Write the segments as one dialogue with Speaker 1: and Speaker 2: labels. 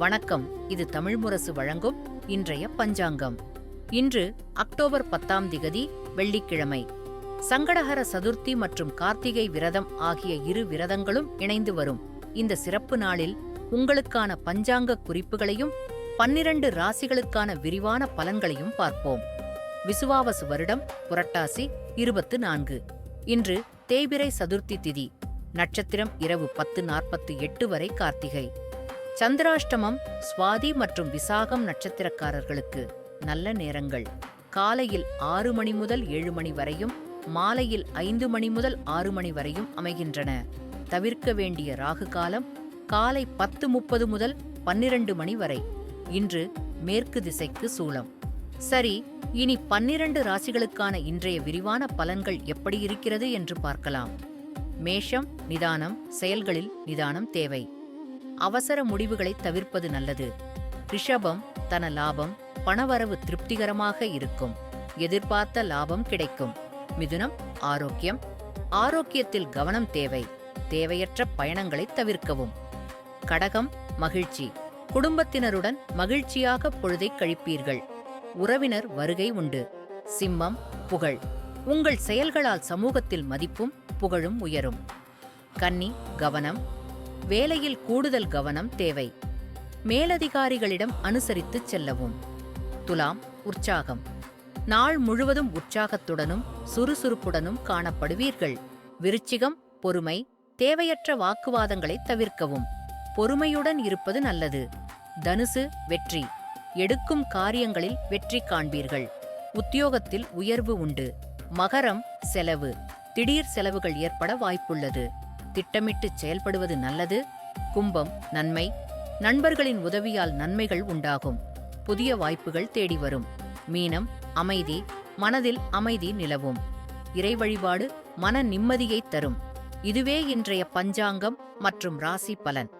Speaker 1: வணக்கம். இது தமிழ் முரசு வழங்கும் இன்றைய பஞ்சாங்கம். இன்று அக்டோபர் பத்தாம் திகதி வெள்ளிக்கிழமை. சங்கடஹர சதுர்த்தி மற்றும் கார்த்திகை விரதம் ஆகிய இரு விரதங்களும் இணைந்து வரும். இந்த சிறப்பு நாளில் உங்களுக்கான பஞ்சாங்க குறிப்புகளையும் பன்னிரண்டு ராசிகளுக்கான விரிவான பலன்களையும் பார்ப்போம். விசுவாவசு வருடம் புரட்டாசி இருபத்து நான்கு. இன்று தேய்பிரை சதுர்த்தி திதி நட்சத்திரம் இரவு பத்து நாற்பத்து எட்டு வரை கார்த்திகை. சந்திராஷ்டமம் சுவாதி மற்றும் விசாகம் நட்சத்திரக்காரர்களுக்கு நல்ல நேரங்கள். காலையில் ஆறு மணி முதல் ஏழு மணி வரையும் மாலையில் ஐந்து மணி முதல் ஆறு மணி வரையும் அமைகின்றன. தவிர்க்க வேண்டிய ராகு காலம் காலை பத்து முப்பது முதல் பன்னிரண்டு மணி வரை. இன்று மேற்கு திசைக்கு சூலம். சரி இனி பன்னிரண்டு ராசிகளுக்கான இன்றைய விரிவான பலன்கள் எப்படி இருக்கிறது என்று பார்க்கலாம். மேஷம் நிதானம் செயல்களில் நிதானம் தேவை. அவசர முடிவுகளை தவிர்ப்பது நல்லது. ரிஷபம் தன லாபம் பணவரவு திருப்திகரமாக இருக்கும். எதிர்பார்த்த லாபம் கிடைக்கும். மிதுனம் ஆரோக்கியம். ஆரோக்கியத்தில் கவனம் தேவை. தேவையற்ற பயணங்களை தவிர்க்கவும். கடகம் மகிழ்ச்சி. குடும்பத்தினருடன் மகிழ்ச்சியாக பொழுதை கழிப்பீர்கள். உறவினர் வருகை உண்டு. சிம்மம் புகழ். உங்கள் செயல்களால் சமூகத்தில் மதிப்பும் புகழும் உயரும். கன்னி கவனம். வேலையில் கூடுதல் கவனம் தேவை. மேலதிகாரிகளிடம் அனுசரித்துச் செல்லவும். துலாம் உற்சாகம். நாள் முழுவதும் உற்சாகத்துடனும் சுறுசுறுப்புடனும் காணப்படுவீர்கள். விருச்சிகம் பொறுமை தேவையற்ற வாக்குவாதங்களை தவிர்க்கவும். பொறுமையுடன் இருப்பது நல்லது. தனுசு வெற்றி. எடுக்கும் காரியங்களில் வெற்றி காண்பீர்கள். உத்தியோகத்தில் உயர்வு உண்டு. மகரம் செலவு. திடீர் செலவுகள் ஏற்பட வாய்ப்புள்ளது. திட்டமிட்டு செயல்படுவது நல்லது. கும்பம் நன்மை. நண்பர்களின் உதவியால் நன்மைகள் உண்டாகும். புதிய வாய்ப்புகள் தேடி வரும். மீனம் அமைதி. மனதில் அமைதி நிலவும். இறை வழிபாடு மன நிம்மதியை தரும். இதுவே இன்றைய பஞ்சாங்கம் மற்றும் ராசி பலன்.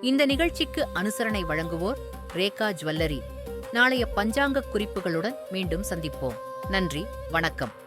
Speaker 1: இந்த நிகழ்ச்சிக்கு அனுசரணை வழங்குவோர் ரேகா ஜுவல்லரி. நாளைய பஞ்சாங்க குறிப்புகளுடன் மீண்டும் சந்திப்போம். நன்றி வணக்கம்.